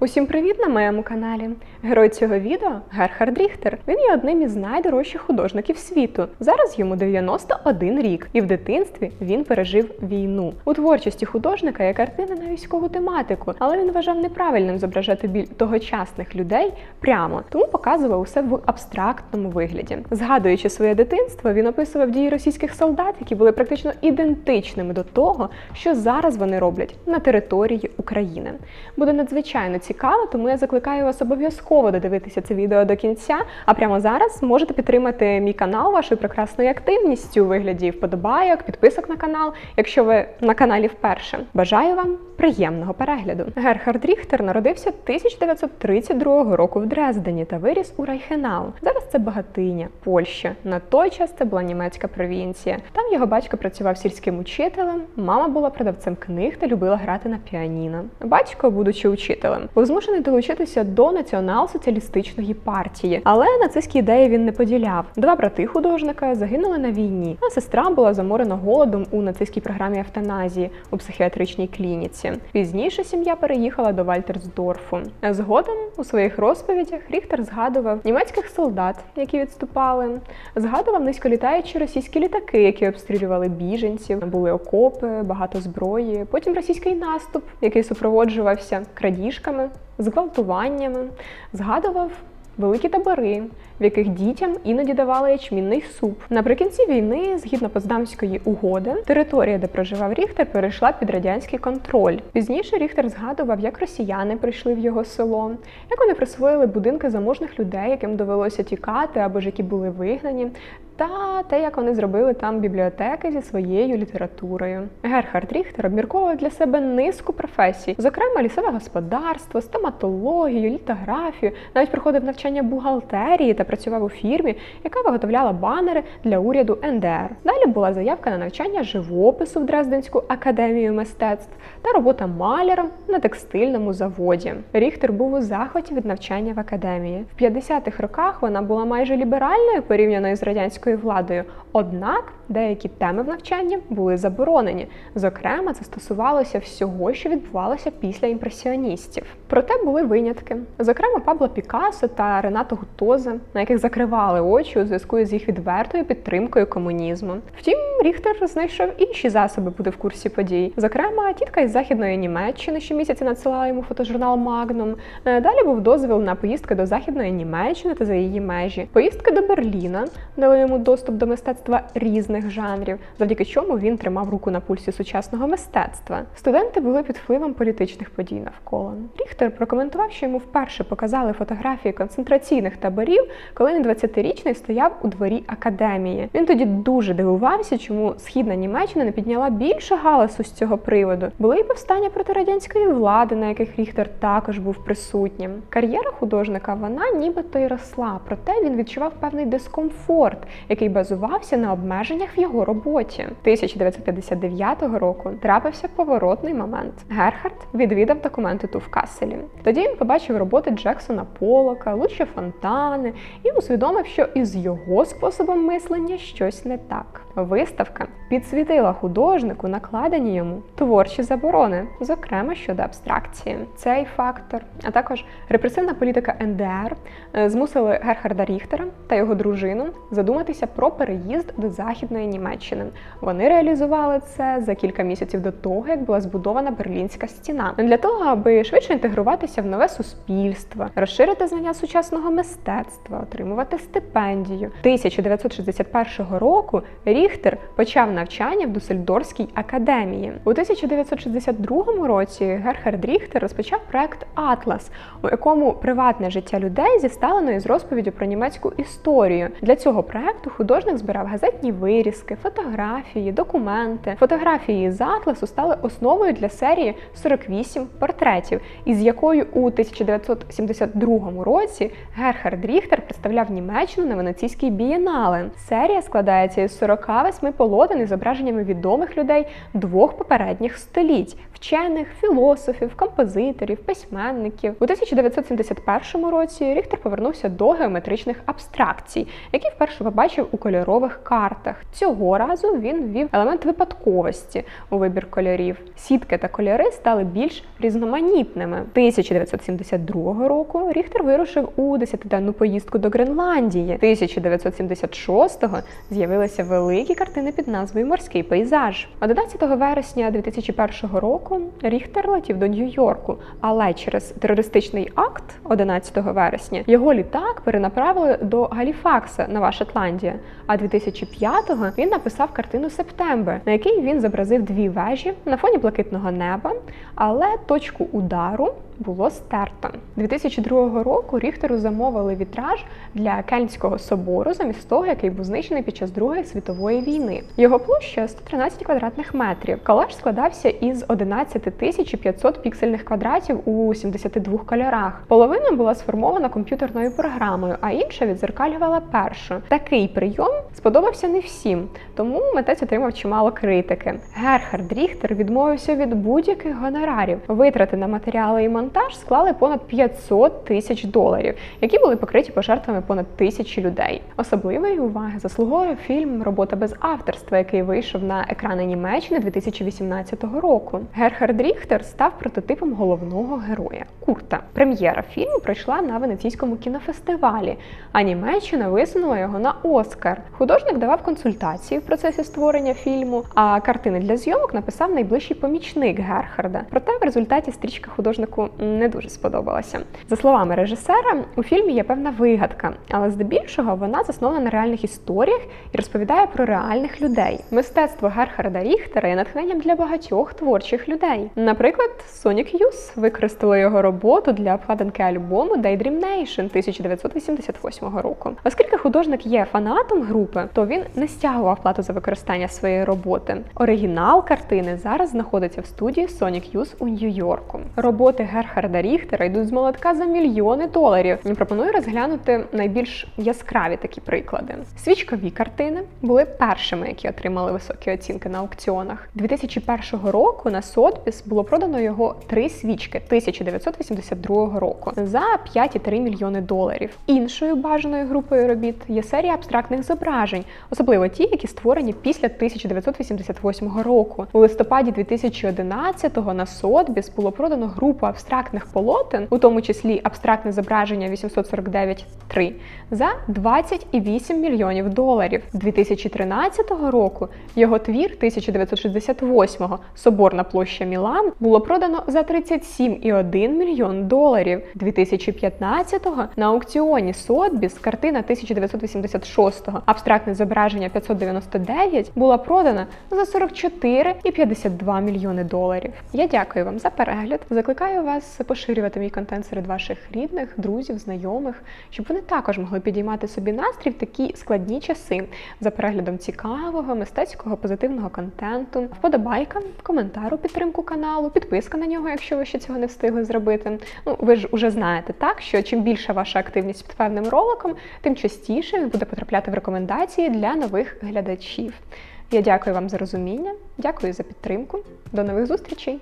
Усім привіт на моєму каналі. Герой цього відео Герхард Ріхтер. Він є одним із найдорожчих художників світу. Зараз йому 91 рік, і в дитинстві він пережив війну. У творчості художника є картини на військову тематику, але він вважав неправильним зображати біль тогочасних людей прямо, тому показував усе в абстрактному вигляді. Згадуючи своє дитинство, він описував дії російських солдат, які були практично ідентичними до того, що зараз вони роблять на території України. Буде надзвичайно цікаво, тому я закликаю вас обов'язково додивитися це відео до кінця. А прямо зараз можете підтримати мій канал вашою прекрасною активністю у вигляді вподобайок, підписок на канал, якщо ви на каналі вперше. Бажаю вам приємного перегляду. Герхард Ріхтер народився 1932 року в Дрездені та виріс у Райхенау. Зараз це Багатиня, Польща. На той час це була німецька провінція. Там його батько працював сільським учителем, мама була продавцем книг та любила грати на піаніно. Батько, будучи учителем, був змушений долучитися до націонал-соціалістичної партії, але нацистські ідеї він не поділяв. Два брати художника загинули на війні, а сестра була заморена голодом у нацистській програмі евтаназії у психіатричній клініці. Пізніше сім'я переїхала до Вальтерсдорфу. Згодом у своїх розповідях Ріхтер згадував німецьких солдат, які відступали, згадував низьколітаючі російські літаки, які обстрілювали біженців, були окопи, багато зброї. Потім російський наступ, який супроводжувався крадіжками, зґвалтуваннями, згадував. Великі табори, в яких дітям іноді давали ячмінний суп. Наприкінці війни, згідно Поздамської угоди, територія, де проживав Ріхтер, перейшла під радянський контроль. Пізніше Ріхтер згадував, як росіяни прийшли в його село, як вони присвоїли будинки заможних людей, яким довелося тікати або ж які були вигнані. Та те, як вони зробили там бібліотеки зі своєю літературою. Герхард Ріхтер обмірковував для себе низку професій, зокрема лісове господарство, стоматологію, літографію, навіть проходив навчання бухгалтерії та працював у фірмі, яка виготовляла банери для уряду НДР. Далі була заявка на навчання живопису в Дрезденську академію мистецтв та робота маляром на текстильному заводі. Ріхтер був у захваті від навчання в академії. В 50-х роках вона була майже ліберальною порівняно з радянською владою. Однак деякі теми в навчанні були заборонені. Зокрема, це стосувалося всього, що відбувалося після імпресіоністів. Проте були винятки. Зокрема, Пабло Пікассо та Ренато Гутозе, на яких закривали очі у зв'язку з їх відвертою підтримкою комунізму. Втім, Ріхтер знайшов інші засоби бути в курсі подій. Зокрема, тітка із західної Німеччини щомісяця надсилала йому фотожурнал Магнум. Е, Далі був дозвіл на поїздки до західної Німеччини та за її межі, поїздки до Берліна дали йому доступ до мистецтва різних жанрів, завдяки чому він тримав руку на пульсі сучасного мистецтва. Студенти були під впливом політичних подій навколо. Ріхтер прокоментував, що йому вперше показали фотографії концентраційних таборів, коли він 20-річний стояв у дворі академії. Він тоді дуже дивувався, чому східна Німеччина не підняла більше галасу з цього приводу. Були і повстання проти радянської влади, на яких Ріхтер також був присутнім. Кар'єра художника вона нібито й росла, проте він відчував певний дискомфорт, який базувався на обмеженнях в його роботі. 1959 року трапився поворотний момент. Герхард відвідав документи ту в Касселі. Тоді він побачив роботи Джексона Полока, Луче Фонтани і усвідомив, що із його способом мислення щось не так. Виставка підсвітила художнику накладені йому творчі заборони, зокрема щодо абстракції. Цей фактор, а також репресивна політика НДР е, змусили Герхарда Ріхтера та його дружину задуматися про переїзд до західної Німеччини. Вони реалізували це за кілька місяців до того, як була збудована берлінська стіна, для того, аби швидше інтегруватися в нове суспільство, розширити знання сучасного мистецтва, отримувати стипендію. 1961 року Ріхтер почав навчання в Дусельдорфській академії. У 1962 році Герхард Ріхтер розпочав проект Атлас, у якому приватне життя людей зіставлено із розповіддю про німецьку історію. Для цього проекту художник збирав газетні вирізки, фотографії, документи. Фотографії з атласу стали основою для серії 48 портретів, із якою у 1972 році Герхард Ріхтер представляв Німеччину на Венеційській бієнале. Серія складається із 48 полотен із зображеннями відомих людей двох попередніх століть вчених, філософів, композиторів, письменників. У 1971 році Ріхтер повернувся до геометричних абстракцій, які вперше побачив у кольорових картах. Цього разу він ввів елемент випадковості у вибір кольорів. Сітки та кольори стали більш різноманітними. 1972 року Ріхтер вирушив у десятиденну поїздку до Гренландії. 1976-го з'явилися великі картини під назвою Морський пейзаж. 11 вересня 2001 року Ріхтер летів до Нью-Йорку, але через терористичний акт 11 вересня його літак перенаправили до Галіфакса, Нова Шотландія. А 2005-го він написав картину Септембер, на якій він зобразив дві вежі на фоні блакитного неба, але точку удару було стерто. 2002 року Ріхтеру замовили вітраж для Кельнського собору замість того, який був знищений під час Другої світової війни. Його площа 113 квадратних метрів. Колаж складався із 11 тисяч 500 піксельних квадратів у 72 кольорах. Половина була сформована комп'ютерною програмою, а інша відзеркалювала першу. Такий прийом сподобався не всім, тому митець отримав чимало критики. Герхард Ріхтер відмовився від будь-яких гонорарів. Витрати на матеріали і монтаж склали понад 500 тисяч доларів, які були покриті пожертвами понад тисячі людей. Особливої уваги заслуговує фільм Робота без авторства, який вийшов на екрани Німеччини 2018 року. Герхард Ріхтер став прототипом головного героя Курта. Прем'єра фільму пройшла на венеційському кінофестивалі, а Німеччина висунула його на Оскар. Художник давав консультації в процесі створення фільму, а картини для зйомок написав найближчий помічник Герхарда. Проте в результаті стрічка художнику не дуже сподобалася. За словами режисера, у фільмі є певна вигадка, але здебільшого вона заснована на реальних історіях і розповідає про реальних людей. Мистецтво Герхарда Ріхтера є натхненням для багатьох творчих людей. Наприклад, Sonic Youth використало його роботу для обкладинки альбому Daydream Nation 1988 року. Оскільки художник є фанатом групи, то він не стягував плату за використання своєї роботи. Оригінал картини зараз знаходиться в студії Sonic Youth у Нью-Йорку. Роботи Герхарда Ріхтера йдуть з молотка за мільйони доларів. І пропоную розглянути найбільш яскраві такі приклади. Свічкові картини були першими, які отримали високі оцінки на аукціонах. 2001 року на Сотбіс було продано його три свічки 1982 року за 5,3 мільйони доларів. Іншою бажаною групою робіт є серія абстрактних зображень, особливо ті, які створені після 1988 року. У листопаді 2011-го на Сотбіс було продано групу абстрактних полотен, у тому числі абстрактне зображення 849.3, за 20,8 мільйонів доларів. 2013 року його твір 1968-го Соборна площа Мілан було продано за 37,1 мільйон доларів. 2015-го на аукціоні Сотбіс картина 1986-го абстрактне зображення 599 була продана за 44,52 мільйони доларів. Я дякую вам за перегляд. Закликаю вас поширювати мій контент серед ваших рідних, друзів, знайомих, щоб вони також могли підіймати собі настрій в такі складні часи за переглядом цікавого, мистецького, позитивного контенту, вподобайка, коментар у підтримку каналу, підписка на нього, якщо ви ще цього не встигли зробити. Ну, ви ж уже знаєте, так що чим більша ваша активність під певним роликом, тим частіше він буде потрапляти в рекомендації для нових глядачів. Я дякую вам за розуміння, дякую за підтримку. До нових зустрічей!